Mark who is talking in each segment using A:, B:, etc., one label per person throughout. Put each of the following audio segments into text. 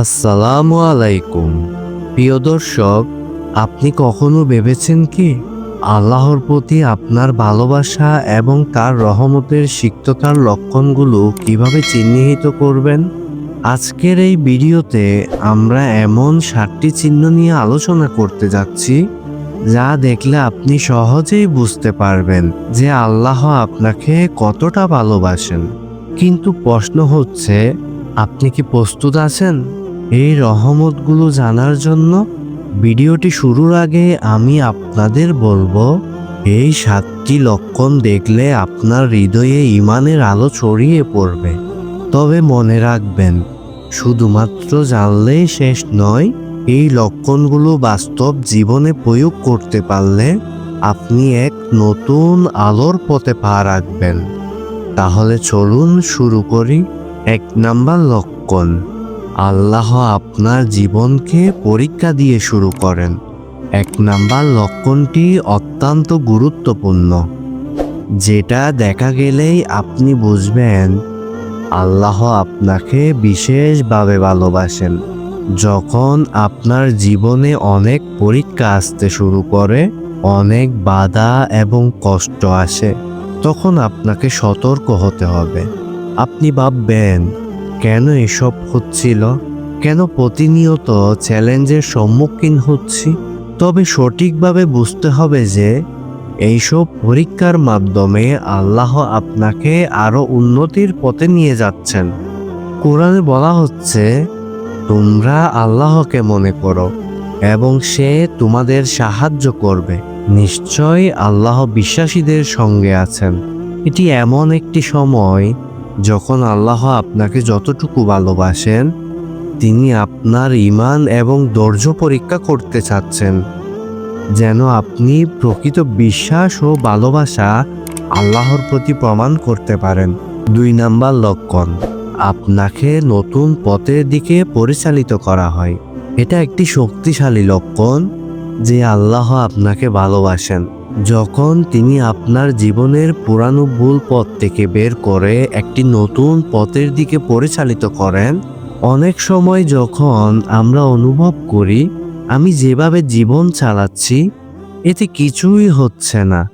A: আসসালামু আলাইকুম। প্রিয় দর্শক, আপনি কখনো ভেবেছেন কি আল্লাহর প্রতি আপনার ভালোবাসা এবং তার রহমতের সিক্ততার লক্ষণগুলো কীভাবে চিহ্নিত করবেন? আজকের এই ভিডিওতে আমরা এমন সাতটি চিহ্ন নিয়ে আলোচনা করতে যাচ্ছি, যা দেখলে আপনি সহজেই বুঝতে পারবেন যে আল্লাহ আপনাকে কতটা ভালোবাসেন। কিন্তু প্রশ্ন হচ্ছে, আপনি কি প্রস্তুত আছেন? এই রহমতগুলো জানার জন্য ভিডিওটি শুরুর আগে আমি আপনাদের বলব, এই সাতটি লক্ষণ দেখলে আপনার হৃদয়ে ইমানের আলো ছড়িয়ে পড়বে। তবে মনে রাখবেন, শুধুমাত্র জানলেই শেষ নয়, এই লক্ষণগুলো বাস্তব জীবনে প্রয়োগ করতে পারলে আপনি এক নতুন আলোর পথে পা রাখবেন। তাহলে চলুন শুরু করি এক নাম্বার লক্ষণ। আল্লাহ আপনার জীবনকে পরীক্ষা দিয়ে শুরু করেন। এক নাম্বার লক্ষণটি অত্যন্ত গুরুত্বপূর্ণ। যেটা দেখা গেলেই আপনি বুঝবেন, আল্লাহ আপনাকে বিশেষভাবে ভালোবাসেন। যখন আপনার জীবনে অনেক পরীক্ষা আসতে শুরু করে, অনেক বাধা এবং কষ্ট আসে, তখন আপনাকে সতর্ক হতে হবে। আপনি ভাববেন কেন এসব হচ্ছিল? কেন প্রতিনিয়ত চ্যালেঞ্জের সম্মুখীন হচ্ছি? তবে সঠিকভাবে বুঝতে হবে যে, এইসব পরীক্ষার মাধ্যমে আল্লাহ আপনাকে আরও উন্নতির পথে নিয়ে যাচ্ছেন। কোরআনে বলা হচ্ছে, তোমরা আল্লাহকে মনে করো এবং সে তোমাদের সাহায্য করবে। নিশ্চয় আল্লাহ বিশ্বাসীদের সঙ্গে আছেন। এটি এমন একটি সময় যখন আল্লাহ আপনাকে যতটুকু ভালোবাসেন, তিনি আপনার ইমান এবং ধৈর্য পরীক্ষা করতে চাচ্ছেন। যেন আপনি প্রকৃত বিশ্বাস ও ভালোবাসা আল্লাহর প্রতি প্রমাণ করতে পারেন। দুই নাম্বার লক্ষণ, আপনাকে নতুন পথের দিকে পরিচালিত করা হয়। এটা একটি শক্তিশালী লক্ষণ যে আল্লাহ আপনাকে ভালোবাসেন। যখন তিনি আপনার জীবনের পুরানো ভুল পথ থেকে বের করে একটি নতুন পথের দিকে পরিচালিত করেন, অনেক সময় যখন আমরা অনুভব করি, আমি যেভাবে জীবন চালাচ্ছি, এতে কিছুই হচ্ছে না।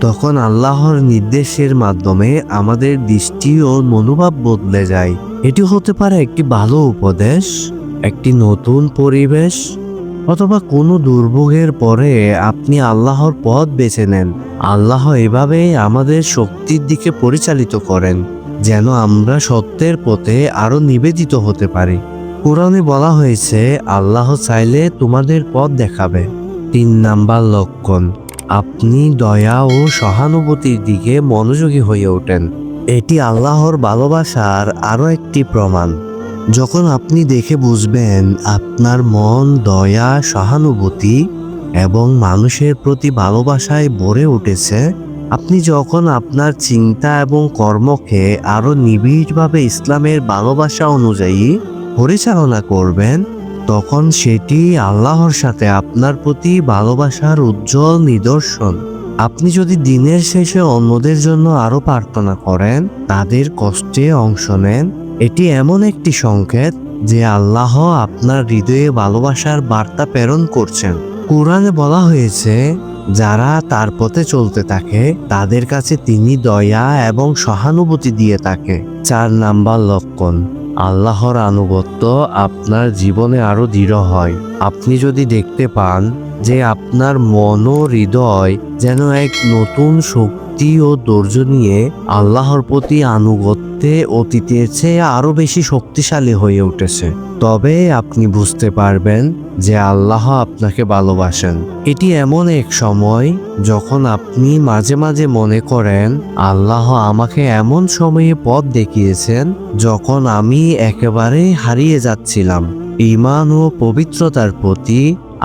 A: তখন আল্লাহর নির্দেশের মাধ্যমে আমাদের দৃষ্টি ও মনোভাব বদলে যায়। এটি হতে পারে একটি ভালো উপদেশ, একটি নতুন পরিবেশ অথবা কোনো দুর্ভোগের পরে আপনি আল্লাহর পথ বেছে নেন। আল্লাহ এভাবেই আমাদের শক্তির দিকে পরিচালিত করেন, যেন আমরা সত্যের পথে আরও নিবেদিত হতে পারি। কোরআনে বলা হয়েছে, আল্লাহ চাইলে তোমাদের পথ দেখাবে। তিন নাম্বার লক্ষণ, আপনি দয়া ও সহানুভূতির দিকে মনোযোগী হয়ে ওঠেন। এটি আল্লাহর ভালোবাসার আরও একটি প্রমাণ। যখন আপনি দেখে বুঝবেন আপনার মন, দয়া, সহানুভূতি এবং মানুষের প্রতি ভালোবাসায় ভরে উঠেছে, আপনি যখন আপনার চিন্তা এবং কর্মকে আরও নিবিড়ভাবে ইসলামের ভালোবাসা অনুযায়ী পরিচালনা করবেন, তখন সেটি আল্লাহর সাথে আপনার প্রতি ভালোবাসার উজ্জ্বল নিদর্শন। আপনি যদি দিনের শেষে অন্যদের জন্য আরও প্রার্থনা করেন, তাদের কষ্টে অংশ নেন এটি এমন একটি সংকেত যে আল্লাহ আপনার হৃদয়ে ভালোবাসার বার্তা প্রেরণ করছেন। কোরআনে বলা হয়েছে, যারা তার পথে চলতে থাকে, তাদের কাছে তিনি দয়া এবং সহানুভূতি দিয়ে থাকে। চার নাম্বার লক্ষণ, আল্লাহর আনুগত্য আপনার জীবনে আরও দৃঢ় হয়। আপনি যদি দেখতে পান যে আপনার মন ও হৃদয় যেন এক নতুন শক্তি ও ধৈর্য নিয়ে আল্লাহর প্রতি আনুগত্যে অতীতের চেয়ে আরও বেশি শক্তিশালী হয়ে উঠেছে। তবে আপনি বুঝতে পারবেন যে আল্লাহ আপনাকে ভালোবাসেন। এটি এমন এক সময় যখন আপনি মাঝে মাঝে মনে করেন, আল্লাহ আমাকে এমন সময়ে পথ দেখিয়েছেন যখন আমি একেবারে হারিয়ে যাচ্ছিলাম। ইমান ও পবিত্রতার প্রতি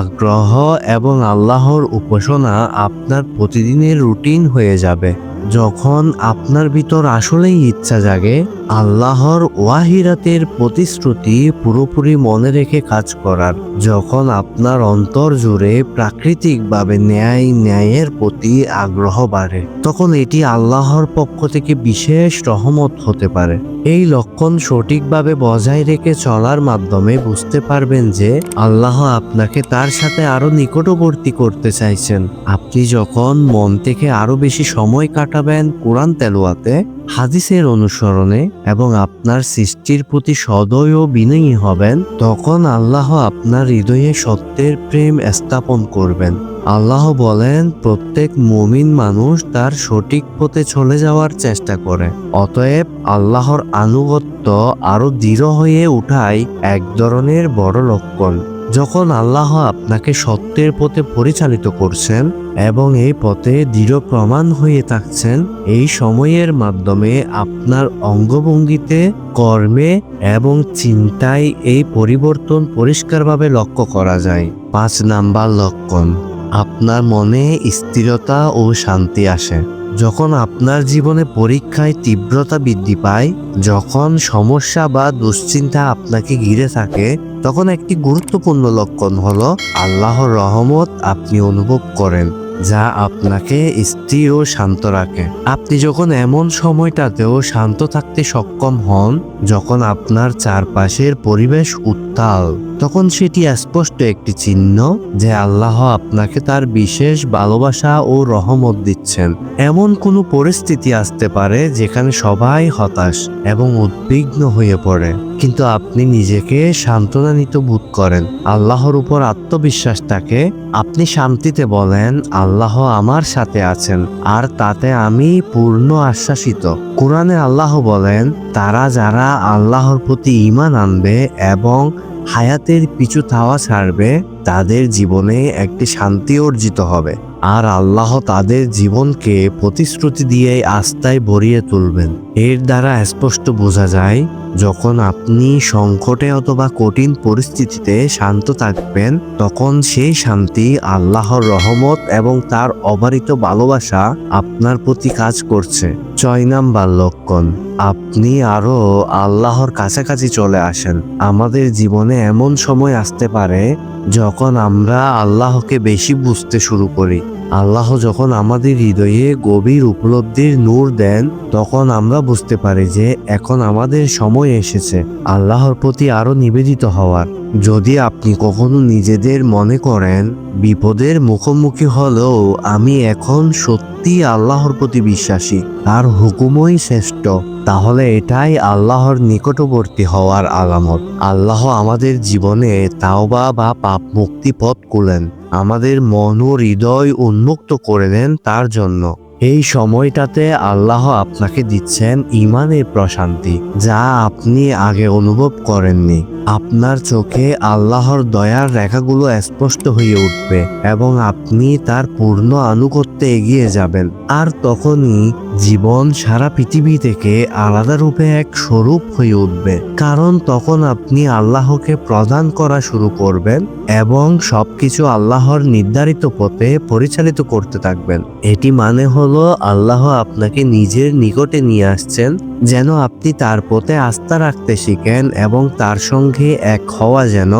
A: আগ্রহ এবং আল্লাহর উপাসনা আপনার প্রতিদিনের রুটিন হয়ে যাবে। যখন আপনার ভিতর আসলেই ইচ্ছা জাগে, আল্লাহর ওয়াহিরাতের প্রতিশ্রুতি পুরোপুরি মনে রেখে কাজ করার। যখন আপনার অন্তর জুড়ে প্রাকৃতিকভাবে ন্যায় ন্যায়ের প্রতি আগ্রহ বাড়ে, তখন এটি আল্লাহর পক্ষ থেকে বিশেষ রহমত হতে পারে। এই লক্ষণ সঠিকভাবে বজায় রেখে চলার মাধ্যমে বুঝতে পারবেন যে, আল্লাহ আপনাকে তার সাথে আরও নিকটবর্তী করতে চাইছেন। আপনি যখন মন থেকে আরও বেশি সময় কাটাবেন কোরআন তেলোয়াতে, হাদিসের অনুসরণে এবং আপনার সৃষ্টির প্রতি সদয় ও বিনয়ী হবেন, তখন আল্লাহ আপনার হৃদয়ে সত্যের প্রেম স্থাপন করবেন। আল্লাহ বলেন, প্রত্যেক মুমিন মানুষ তার সঠিক পথে চলে যাওয়ার চেষ্টা করে। অতএব আল্লাহর আনুগত্য আরও দৃঢ় হয়ে উঠাই এক ধরনের বড় লক্ষণ। যখন আল্লাহ আপনাকে সত্যের পথে পরিচালিত করছেন এবং এই পথে দৃঢ় প্রমাণ হয়ে থাকছেন, এই সময়ের মাধ্যমে আপনার অঙ্গভঙ্গিতে, কর্মে এবং চিন্তায় এই পরিবর্তন পরিষ্কারভাবে লক্ষ্য করা যায়। পাঁচ নাম্বার লক্ষণ, আপনার মনে স্থিরতা ও শান্তি আসে। যখন আপনার জীবনে পরীক্ষায় তীব্রতা বৃদ্ধি পায়, যখন সমস্যা বা দুশ্চিন্তা আপনাকে ঘিরে থাকে, তখন একটি গুরুত্বপূর্ণ লক্ষণ হল আল্লাহর রহমত আপনি অনুভব করেন, যা আপনাকে স্থির ও শান্ত রাখে। আপনি যখন এমন সময়টাতেও শান্ত থাকতে সক্ষম হন, যখন আপনার চারপাশের পরিবেশ উত্তাল। তখন সেটি স্পষ্ট একটি চিহ্ন যে আল্লাহ আপনাকে তার বিশেষ ভালোবাসা ও রহমত দিচ্ছেন। এমন কোনো পরিস্থিতি আসতে পারে যেখানে সবাই হতাশ এবং উদ্বিগ্ন হয়ে পড়ে। কিন্তু আপনি নিজেকে সান্ত্বনান্বিত বোধ করেন। আল্লাহর উপর আত্মবিশ্বাস থাকে। আপনি শান্তিতে বলেন, আল্লাহ আমার সাথে আছেন, আর তাতে আমি পূর্ণ আশ্বাসিত। কোরআনে আল্লাহ বলেন, তারা যারা আল্লাহর প্রতি ঈমান আনবে এবং হায়াতের পিছু থাওয়া ছাড়বে, তাদের জীবনে একটি শান্তি অর্জিত হবে। আর আল্লাহ তাদের জীবনকে প্রতিশ্রুতি দিয়ে আস্থায় ভরিয়ে তুলবেন। এর দ্বারা স্পষ্ট বোঝা যায় যখন আপনি সংকটে অথবা কঠিন পরিস্থিতিতে শান্ত থাকবেন, তখন সেই শান্তি আল্লাহর রহমত এবং তার অবারিত ভালোবাসা আপনার প্রতি কাজ করছে। ছয় নাম্বার লক্ষণ, আপনি আরও আল্লাহর কাছাকাছি চলে আসেন। আমাদের জীবনে এমন সময় আসতে পারে যখন আমরা আল্লাহকে বেশি বুঝতে শুরু করি। আল্লাহ যখন আমাদের হৃদয়ে গভীর উপলব্ধির নূর দেন, তখন আমরা বুঝতে পারি যে এখন আমাদের সময় এসেছে, আল্লাহর প্রতি আরও নিবেদিত হওয়ার। যদি আপনি কখনো নিজেদের মনে করেন, বিপদের মুখোমুখি হলেও আমি এখন সত্যি আল্লাহর প্রতি বিশ্বাসী, তার হুকুমই শ্রেষ্ঠ, তাহলে এটাই আল্লাহর নিকটবর্তী হওয়ার আলামত। আল্লাহ আমাদের জীবনে তাওবা বা পাপ মুক্তি পথ খুলেন। আমাদের মন ও হৃদয় উন্মুক্ত করে দেন তার জন্য। এই সময়টাতে আল্লাহ আপনাকে দিচ্ছেন ইমানের প্রশান্তি, যা আপনি আগে অনুভব করেননি। আপনার চোখে আল্লাহর দয়ার রেখাগুলো স্পষ্ট হয়ে উঠবে এবং আপনি তার পূর্ণ আনুগত্যে এগিয়ে যাবেন। আর তখনই জীবন সারা পৃথিবী থেকে আলাদা রূপে এক স্বরূপ হয়ে উঠবে, কারণ তখন আপনি আল্লাহকে প্রদান করা শুরু করবেন এবং সবকিছু আল্লাহর নির্ধারিত পথে পরিচালিত করতে থাকবেন। এটি মানে হলো আল্লাহ আপনাকে নিজের নিকটে নিয়ে আসছেন, যেন আপনি তার পথে আস্থা রাখতে শিখেন এবং তার সঙ্গে এক হওয়া যেন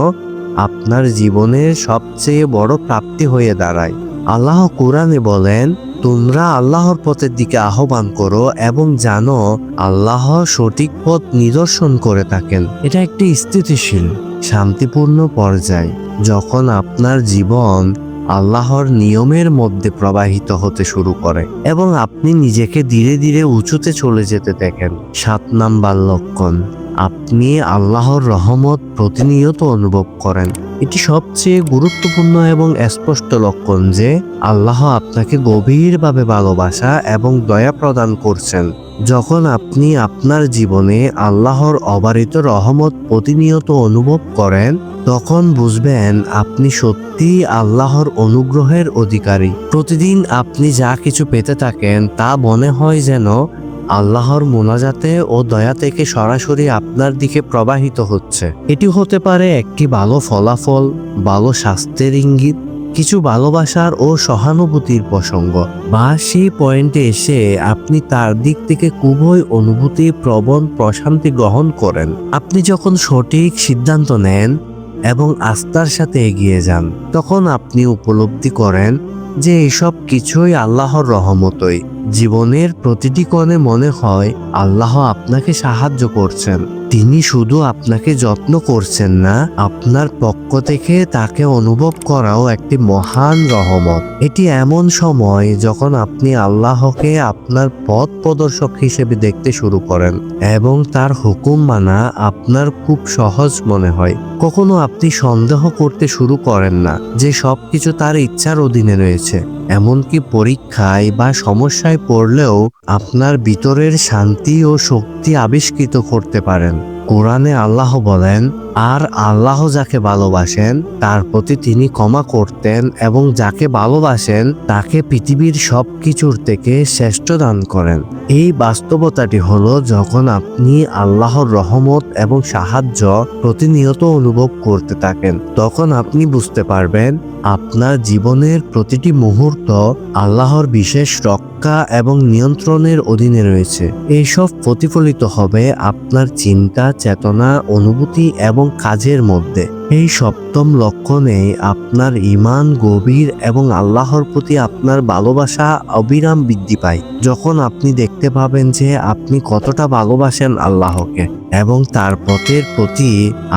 A: আপনার জীবনের সবচেয়ে বড় প্রাপ্তি হয়ে দাঁড়ায়। আল্লাহ কোরআনে বলেন, তোমরা আল্লাহর পথের দিকে আহ্বান করো এবং জানো, আল্লাহ সঠিক পথ নিদর্শন করে থাকেন। এটা একটি স্থিতিশীল, শান্তিপূর্ণ পর্যায়, যখন আপনার জীবন আল্লাহর নিয়মের মধ্যে প্রবাহিত হতে শুরু করে এবং আপনি নিজেকে ধীরে ধীরে উঁচুতে চলে যেতে দেখেন। সাত নাম্বার লক্ষণ, আপনি আল্লাহর রহমত প্রতিনিয়ত অনুভব করেন। এটি সবচেয়ে গুরুত্বপূর্ণ এবং স্পষ্ট লক্ষণ যে আল্লাহ আপনাকে গভীরভাবে ভালোবাসা এবং দয়া প্রদান করছেন। যখন আপনি আপনার জীবনে আল্লাহর অবারিত রহমত প্রতিনিয়ত অনুভব করেন, তখন বুঝবেন আপনি সত্যি আল্লাহর অনুগ্রহের অধিকারী। প্রতিদিন আপনি যা কিছু পেতে থাকেন তা মনে হয় যেন আল্লাহর মোনাজাতে ও দয়া থেকে সরাসরি আপনার দিকে প্রবাহিত হচ্ছে। এটি হতে পারে একটি ভালো ফলাফল, ভালো স্বাস্থ্যের ইঙ্গিত, কিছু ভালোবাসার ও সহানুভূতির প্রসঙ্গ। বা সেই পয়েন্টে এসে আপনি তার দিক থেকে খুবই অনুভূতি, প্রবণ প্রশান্তি গ্রহণ করেন। আপনি যখন সঠিক সিদ্ধান্ত নেন এবং আস্থার সাথে এগিয়ে যান, তখন আপনি উপলব্ধি করেন যে এসব কিছুই আল্লাহর রহমতই। জীবনের প্রতিটি কোণে মনে হয় আল্লাহ আপনাকে সাহায্য করছেন। তিনি শুধু আপনাকে যত্ন করছেন না, আপনার পক্ষ থেকে তাকে অনুভব করাও একটি মহান রহমত। এটি এমন সময় যখন আপনি আল্লাহকে আপনার পথ প্রদর্শক হিসেবে দেখতে শুরু করেন এবং তার হুকুম মানা আপনার খুব সহজ মনে হয়। কখনো আপনি সন্দেহ করতে শুরু করেন না যে সব কিছু তার ইচ্ছার অধীনে রয়েছে। এমনকি পরীক্ষায় বা সমস্যায় পড়লেও আপনার ভিতরের শান্তি ও শক্তি আবিষ্কৃত করতে পারেন। কোরআনে আল্লাহ বলেন আর আল্লাহ যাকে ভালোবাসেন, তার প্রতি তিনি ক্ষমা করতেন এবং যাকে ভালোবাসেন, তাকে পৃথিবীর সব কিছুর থেকে শ্রেষ্ঠ দান করেন। এই বাস্তবতাটি হলো যখন আপনি আল্লাহর রহমত এবং সাহায্য প্রতিনিয়ত অনুভব করতে থাকেন, তখন আপনি বুঝতে পারবেন আপনার জীবনের প্রতিটি মুহূর্ত আল্লাহর বিশেষ রক্ষা এবং নিয়ন্ত্রণের অধীনে রয়েছে। এইসব প্রতিফলিত হবে আপনার চিন্তা, চেতনা, অনুভূতি এবং কাজের মধ্যে। এই সপ্তম লক্ষণে আপনার ইমান গভীর এবং আল্লাহর প্রতি আপনার ভালোবাসা অবিরাম বৃদ্ধি পায়। যখন আপনি দেখতে পাবেন যে আপনি কতটা ভালোবাসেন আল্লাহকে এবং তার পথের প্রতি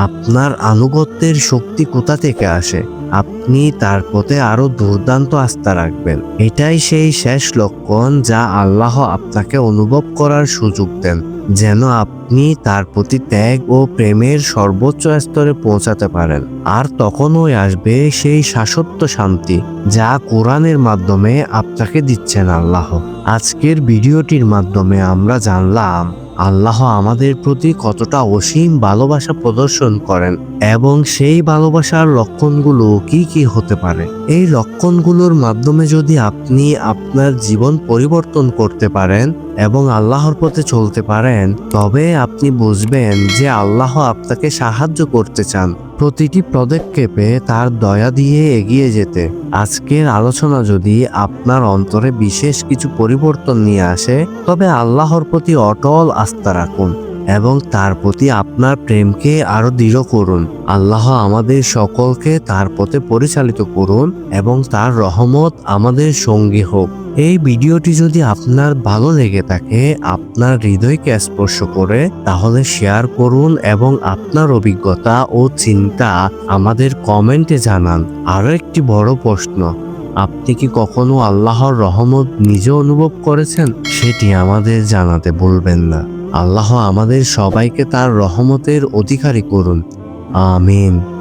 A: আপনার আনুগত্যের শক্তি কোথা থেকে আসে, আপনি তার পথে আরও দুর্দান্ত আস্থা রাখবেন। এটাই সেই শেষ লক্ষণ যা আল্লাহ আপনাকে অনুভব করার সুযোগ দেন। যেন আপনি তার প্রতি ত্যাগ ও প্রেমের সর্বোচ্চ স্তরে পৌঁছাতে পারেন। আর তখনই আসবে সেই শাশ্বত শান্তি যা কোরআনের মাধ্যমে আপনাকে দিচ্ছেন আল্লাহ। আজকের ভিডিওটির মাধ্যমে আমরা জানলাম, আল্লাহ আমাদের প্রতি কতটা অসীম ভালোবাসা প্রদর্শন করেন। এবং সেই ভালোবাসার লক্ষণগুলো কি কি হতে পারে? এই লক্ষণগুলোর মাধ্যমে যদি আপনি আপনার জীবন পরিবর্তন করতে পারেন এবং আল্লাহর পথে চলতে পারেন, তবে আপনি বুঝবেন যে আল্লাহ আপনাকে সাহায্য করতে চান। প্রতিটি পদক্ষেপে তার দয়া দিয়ে এগিয়ে যেতে। আজকের আলোচনা যদি আপনার অন্তরে বিশেষ কিছু পরিবর্তন নিয়ে আসে, তবে আল্লাহর প্রতি অটল আস্থা রাখুন। এবং তার প্রতি আপনার প্রেমকে আরও দৃঢ় করুন। আল্লাহ আমাদের সকলকে তার পথে পরিচালিত করুন এবং তার রহমত আমাদের সঙ্গী হোক। এই ভিডিওটি যদি আপনার ভালো লেগে থাকে, আপনার হৃদয়কে স্পর্শ করে তাহলে শেয়ার করুন এবং আপনার অভিজ্ঞতা ও চিন্তা আমাদের কমেন্টে জানান। আরও একটি বড় প্রশ্ন, আপনি কি কখনো আল্লাহর রহমত নিজে অনুভব করেছেন? সেটি আমাদের জানাতে ভুলবেন না। আল্লাহ আমাদের সবাইকে তার রহমতের অধিকারী করুন। আমিন।